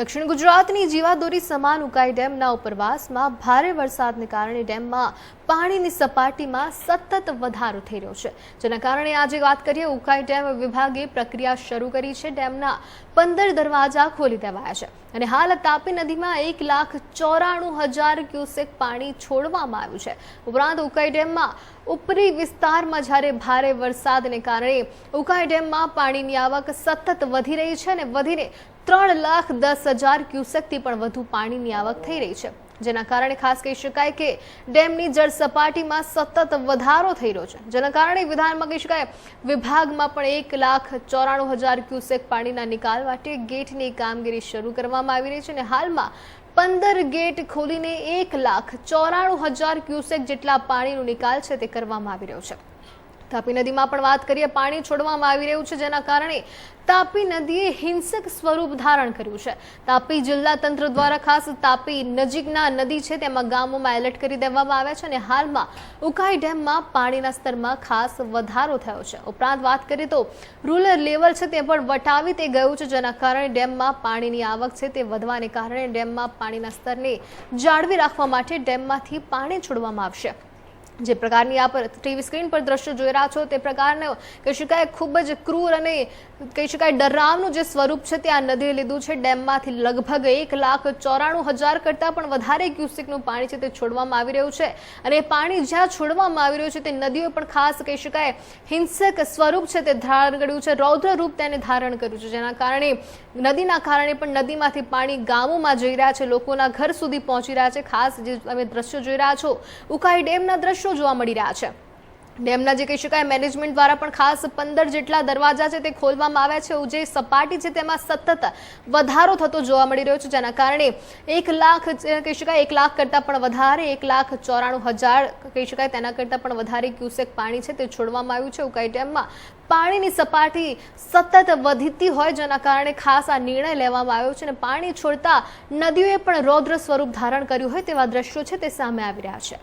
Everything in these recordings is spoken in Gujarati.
દક્ષિણ ગુજરાતની જીવાદોરી સમાન ઉકાઈ ડેમના ઉપરવાસમાં ભારે વરસાદને કારણે ડેમમાં પાણીની સપાટીમાં સતત વધારો થઈ રહ્યો છે. જેના કારણે આજે વાત કરીએ, ઉકાઈ ડેમ વિભાગે પ્રક્રિયા શરૂ કરી છે. ડેમના પંદર દરવાજા ખોલી દેવાયા છે. અને હાલ તાપી નદીમાં એક લાખ ચોરાણું હજાર ક્યુસેક પાણી છોડવામાં આવ્યું છે. ઉપરાંત ઉકાઈ ડેમમાં ઉપરી વિસ્તારમાં જ્યારે ભારે વરસાદને કારણે ઉકાઈ ડેમમાં પાણીની આવક સતત વધી રહી છે અને વધીને ત્રણ લાખ દસ હજાર ક્યુસેકથી પણ વધુ પાણીની આવક થઈ રહી છે. જેના કારણે ખાસ કહી શકાય કે ડેમની જળ સપાટીમાં સતત વધારો થઈ રહ્યો છે. જેના કારણે વિધાનમાં કહી શકાય વિભાગમાં પણ એક લાખ ચોરાણું હજાર ક્યુસેક પાણીના નિકાલ માટે ગેટની કામગીરી શરૂ કરવામાં આવી રહી છે અને હાલમાં પંદર ગેટ ખોલીને એક લાખ ચોરાણું હજાર ક્યુસેક જેટલા પાણીનો નિકાલ છે તે કરવામાં આવી રહ્યો છે. તાપી નદીમાં પણ વાત કરીએ, પાણી છોડવામાં આવી રહ્યું છે, જેના કારણે તાપી નદીએ હિંસક સ્વરૂપ ધારણ કર્યું છે. તાપી જિલ્લા તંત્ર દ્વારા ખાસ તાપી નજીકના નદી છે, તેમાં ગામોમાં એલર્ટ કરી દેવામાં આવ્યા છે અને હાલમાં ઉકાઈ ડેમમાં પાણીના સ્તરમાં ખાસ વધારો થયો છે. ઉપરાંત વાત કરીએ તો રૂરલ લેવલ છે, તે પણ વટાવી તે ગયું છે, જેના કારણે ડેમમાં પાણીની આવક છે, તે વધવાને કારણે ડેમમાં પાણીના સ્તરને જાળવી રાખવા માટે ડેમમાંથી પાણી છોડવામાં આવશે. જે પ્રકારની આપ ટીવી સ્ક્રીન પર દ્રશ્યો જોઈ રહ્યા છો તે પ્રકારનો કહી શકાય ખૂબ જ ક્રૂર અને કહી શકાય ડરાવનું જે સ્વરૂપ છે તે આ નદીએ લીધું છે. ડેમમાંથી લગભગ એક લાખ ચોરાણું હજાર કરતાં પણ વધારે ક્યુસેકનું પાણી છે તે છોડવામાં આવી રહ્યું છે અને એ પાણી જ્યાં છોડવામાં આવી રહ્યું છે તે નદીઓ પણ ખાસ કહી શકાય હિંસક સ્વરૂપ છે તે ધારણ કર્યું છે. રૌદ્ર રૂપ તેને ધારણ કર્યું છે જેના કારણે નદીના કારણે પણ નદીમાંથી પાણી ગામોમાં જઈ રહ્યા છે. લોકોના ઘર સુધી પહોંચી રહ્યા છે. ખાસ જે તમે દ્રશ્યો જોઈ રહ્યા છો. ઉકાઈ ડેમના દ્રશ્યો જોવા મળી રહ્યા છે. ડેમના જે કહી શકાય મેનેજમેન્ટ દ્વારા પણ ખાસ પંદર જેટલા દરવાજા છે તે ખોલવામાં આવ્યા છે. જે સપાટી છે તેમાં સતત વધારો થતો જોવા મળી રહ્યો છે, જેના કારણે એક લાખ કહી શકાય, એક લાખ કરતાં પણ વધારે, એક લાખ ચોરાણું હજાર, કહી શકાય, તેના કરતાં પણ વધારે ક્યુસેક પાણી છે તે છોડવામાં આવ્યું છે. ઉકાઈ ડેમમાં પાણીની સપાટી સતત વધતી હોય, જેના કારણે ખાસ આ નિર્ણય લેવામાં આવ્યો છે. અને પાણી છોડતા નદીઓએ પણ રૌદ્ર સ્વરૂપ ધારણ કર્યું હોય તેવા દ્રશ્યો છે તે સામે આવી રહ્યા છે.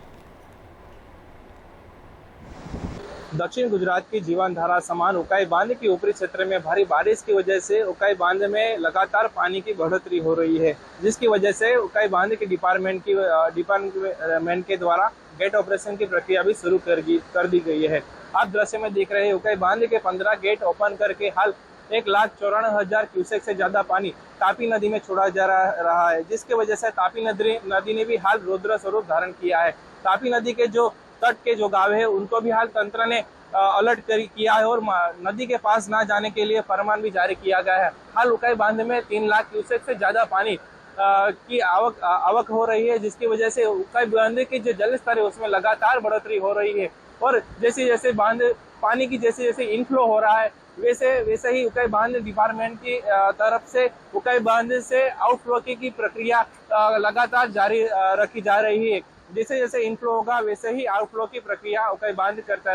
दक्षिण गुजरात की जीवन धारा समान उकाई बाँध के ऊपरी क्षेत्र में भारी बारिश की वजह से उकाई बाँध में लगातार पानी की बढ़ोतरी हो रही है जिसकी वजह से उकाई बाँध के डिपार्टमेंट की डिपार्टमेंट के द्वारा गेट ऑपरेशन की प्रक्रिया भी शुरू कर, कर दी गई है। आप दृश्य में देख रहे हैं उकाई बाँध के पंद्रह गेट ओपन करके हाल एक लाख चौरानवे हज़ार क्यूसेक से ज़्यादा पानी तापी नदी में छोड़ा जा रहा है जिसकी वजह से तापी नदी नदी ने भी हाल रौद्र स्वरूप धारण किया है। तापी नदी के जो तट के जो गाँव है, उनको भी हाल तंत्र ने अलर्ट किया है और नदी के पास ना जाने के लिए फरमान भी जारी किया गया है। हाल उकाई बाँध में तीन लाख क्यूसेक से ज़्यादा पानी की आवक आवक हो रही है, जिसकी वजह से उकाई बाँध के जो जल स्तर है, उसमें लगातार बढ़ोतरी हो रही है। और जैसे जैसे बाँध, पानी की जैसे जैसे इनफ्लो हो रहा है, वैसे वैसे ही उकाई बाँध डिपार्टमेंट की तरफ़ से उकाई बाँध से आउटफ्लो की प्रक्रिया लगातार जारी रखी जा रही है। जैसे जैसे इनफ्लो होगा वैसे ही आउटफ्लो की प्रक्रिया उकाई बांध करता